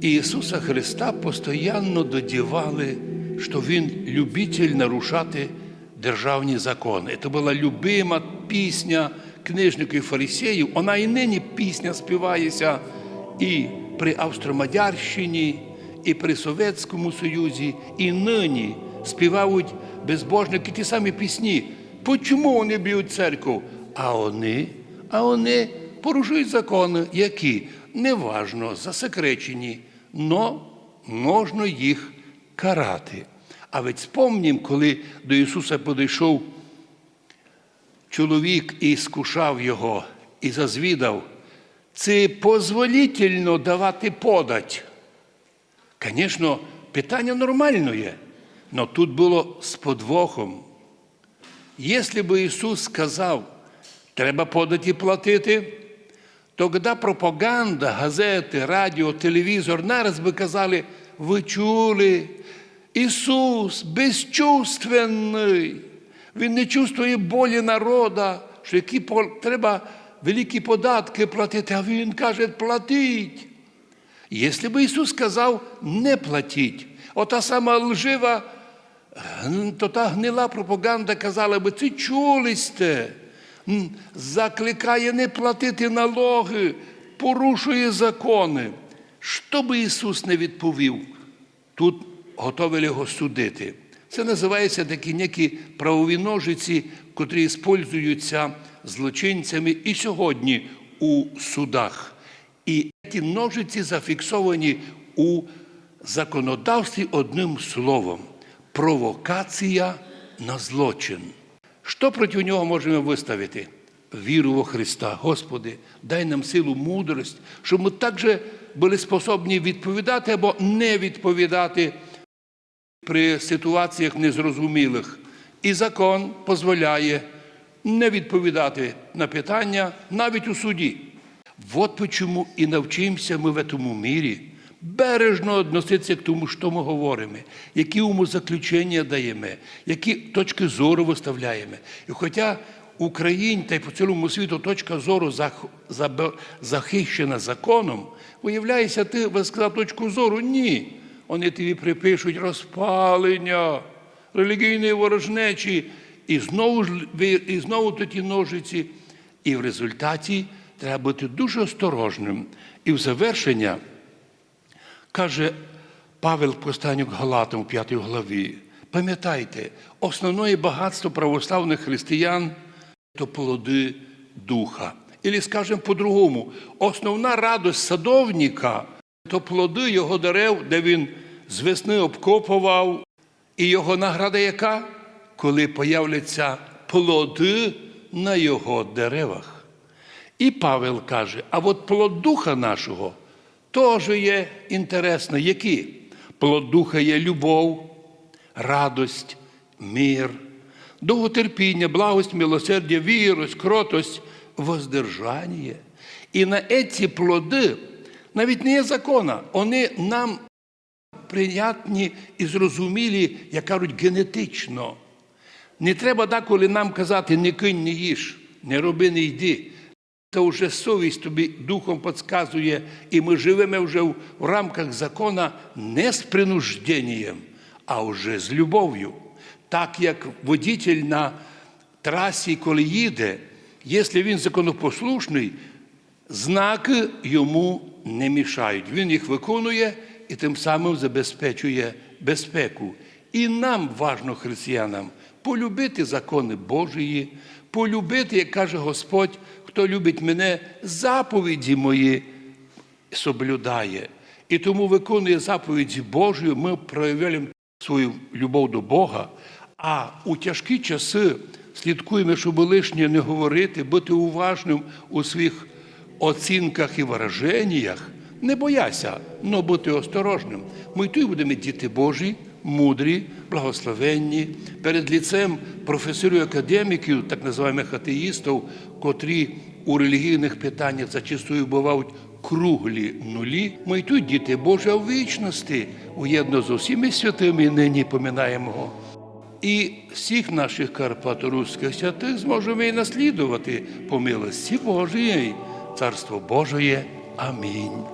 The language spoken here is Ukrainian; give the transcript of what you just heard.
Ісуса Христа постійно додівали, що Він любитель нарушати державні закони. Це була любима пісня книжників фарисеїв. Вона і нині пісня співається і при Австро-Мадярщині, і при Совєтському Союзі, і нині співають безбожники ті самі пісні. Почому вони б'ють церкву? А вони, а вони порушують закони, які неважно засекречені, но можна їх карати. А ведь спомнім, коли до Ісуса підійшов чоловік і скушав його, і зазвідав, це позволительно давати подать. Звісно, питання нормальне але тут було з подвохом. Якщо б Ісус сказав, треба податі платити, то коли пропаганда, газети, радіо, телевізор нараз би казали, ви чули, Ісус безчувственний, Він не чувствує болі народа, що які треба великі податки платити, а Він каже, платіть. Якщо б Ісус сказав, не платіть, ота сама лжива, то та гнила пропаганда казала би, це чули сте, М, закликає не платити налоги, порушує закони. Що би Ісус не відповів, тут готові його судити. Це називається такі некі правові ножиці, котрі використовуються злочинцями і сьогодні у судах. І ці ножиці зафіксовані у законодавстві одним словом провокація на злочин. Що проти нього можемо виставити? Віру во Христа. Господи, дай нам силу, мудрость, щоб ми також були способні відповідати або не відповідати при ситуаціях незрозумілих. І закон дозволяє не відповідати на питання навіть у суді. Вот почему і навчимося ми в цьому мірі бережно відноситися к тому, що ми говоримо, які умозаключення даємо, які точки зору виставляємо. І хоча Україні та й по цілому світу точка зору захищена законом, виявляється, ти висказав точку зору. Ні. Вони тобі припишуть розпалення, релігійної ворожнечі, і знову і знову тоді ножиці. І в результаті треба бути дуже осторожним. І в завершення каже Павел Постанюк Галатам у 5 главі. Пам'ятайте, основне багатство православних християн то плоди духа. Ілі, скажемо по-другому, основна радость садовника то плоди його дерев, де він з весни обкопував. І його награда яка? Коли появляться плоди на його деревах. І Павел каже: а от плод духа нашого теж є інтересно. Які? Плод духа є любов, радость, мир, довготерпіння, благость, милосердя, вірость, кротость, воздержання. І на ці плоди навіть не є закона, вони нам прийнятні і зрозумілі, як кажуть, генетично. Не треба деколи нам казати, не кинь, не їж, не роби, не йди. Та вже совість тобі духом підказує, і ми живемо вже в рамках закона не з принужденням, а вже з любов'ю. Так як водитель на трасі, коли їде, якщо він законопослушний, знаки йому не мішають. Він їх виконує і тим самим забезпечує безпеку. І нам важно, християнам, полюбити закони Божії, полюбити, як каже Господь, хто любить мене, заповіді мої соблюдає. І тому виконує заповіді Божої, ми проявляємо свою любов до Бога. А у тяжкі часи слідкуємо, щоб лишнє не говорити, бути уважним у своїх оцінках і вираженнях. Не бояся, але бути осторожним. Ми тут будемо діти Божі, мудрі, благословенні, перед ліцем професорів академіків, так називаємо атеїстів, котрі у релігійних питаннях зачастую бувають круглі нулі. Ми й тут діти Божі а в вічності, уєдно з усіми святими нині поминаємо. І всіх наших карпаторуських святих зможемо і наслідувати по милості Божої, Царство Божої. Амінь.